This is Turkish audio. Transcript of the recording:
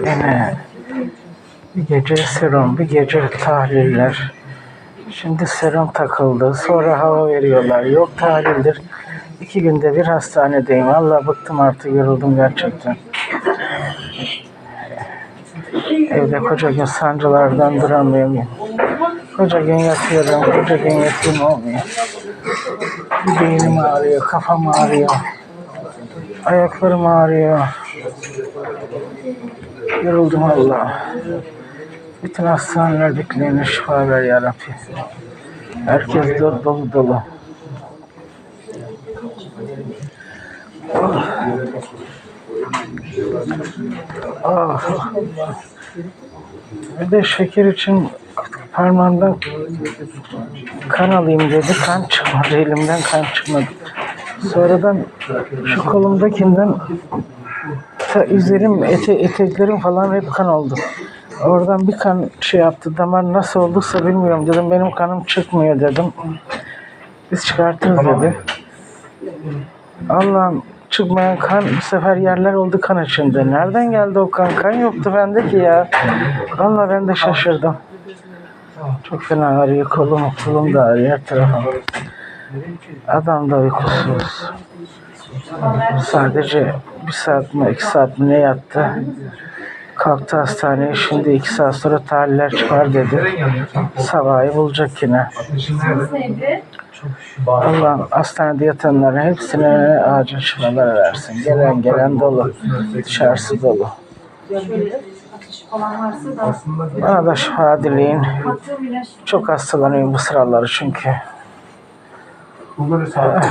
Yine bir gece serum, bir gece tahliller. Şimdi serum takıldı. Sonra hava veriyorlar. Yok tahlildir. İki günde bir hastanedeyim. Allah bıktım artık yoruldum gerçekten. Evde koca gün sancılardan duramıyorum. Koca gün yatıyorum, koca gün yatayım olmuyor. Beynim ağrıyor, kafam ağrıyor. Ayaklarım ağrıyor. Yoruldum Allah. Bütün hastanelerdekilerine şifa ver yarabbim. Herkes dolu dolu dolu. Ah. Ah. Bir de şeker için parmağımdan kan alayım dedi. Kan çıkmadı. Elimden kan çıkmadı. Sonradan şu kolumdakinden ta üzerim, ete, eteklerim falan hep kan oldu. Oradan bir kan şey yaptı. Damar nasıl olduysa bilmiyorum dedim. Benim kanım çıkmıyor dedim. Biz çıkartırız dedi. Allah'ım çıkmayan kan bu sefer yerler oldu kan içinde. Nereden geldi o kan? Kan yoktu bende ki ya. Vallahi ben de şaşırdım. Çok fena ağrıyor kolum, kolum da ağrıyor tarafım. Adam da uykusuz. Sadece bir saat mi iki saat mi ne yattı. Kalktı hastaneye şimdi iki saat sonra tahliller çıkar dedi. Sabahı bulacak yine. Allah'ım hastanede yatanların hepsine acil şifalar versin. Gelen gelen dolu. Dışarısı dolu. Ateş falan varsa da Bana da şifa dileyin. Çok hastalanıyorum bu sıraları çünkü. Bunları sağlıklı